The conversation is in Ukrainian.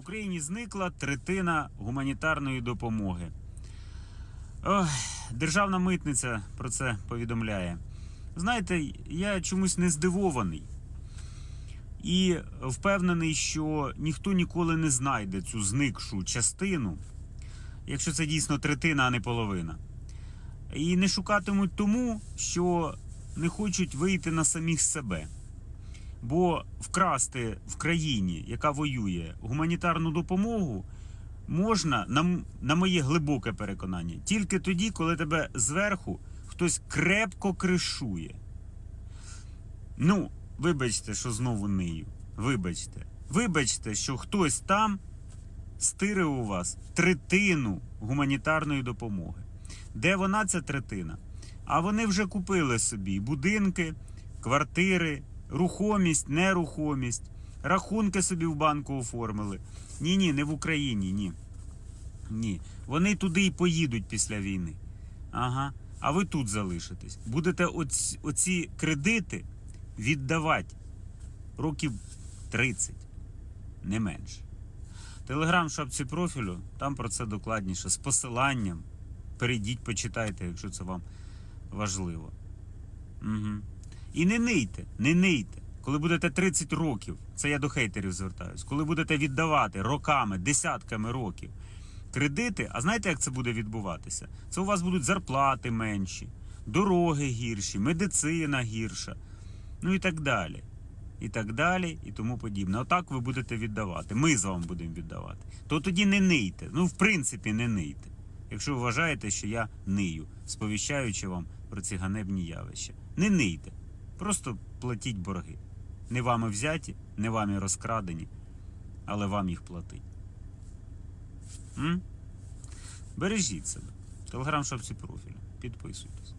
Україні зникла третина гуманітарної допомоги. Ох, державна митниця про це повідомляє. Знаєте, я чомусь не здивований і впевнений, що ніхто ніколи не знайде цю зникшу частину, якщо це дійсно третина, а не половина. І не шукатимуть тому, що не хочуть вийти на самих себе. Бо вкрасти в країні, яка воює, гуманітарну допомогу можна, на, на моє глибоке переконання, тільки тоді, коли тебе зверху хтось крепко кришує. Ну, вибачте, що знову нию. Вибачте. Вибачте, що хтось там стирив у вас третину гуманітарної допомоги. Де вона ця третина? А вони вже купили собі будинки, квартири, рухомість, нерухомість, рахунки собі в банку оформили. Ні, ні, не в Україні, ні. Ні. Вони туди і поїдуть після війни. Ага. А ви тут залишитесь. Будете оці, оці кредити віддавати років 30, не менше. Телеграм в шапці профілю, там про це докладніше, з посиланням. Перейдіть, почитайте, якщо це вам важливо. Угу. І не нийте, не нийте. Коли будете 30 років, це я до хейтерів звертаюсь, коли будете віддавати роками, десятками років кредити, а знаєте, як це буде відбуватися? Це у вас будуть зарплати менші, дороги гірші, медицина гірша, ну і так далі. І так далі, і тому подібне. Отак ви будете віддавати. Ми з вами будемо віддавати. То тоді не нийте. Ну, в принципі, не нийте. Якщо ви вважаєте, що я нию, сповіщаючи вам про ці ганебні явища. Не нийте. Просто платіть борги. Не вами взяті, не вами розкрадені, але вам їх платить. М? Бережіть себе. Телеграм шапці профілю. Підписуйтесь.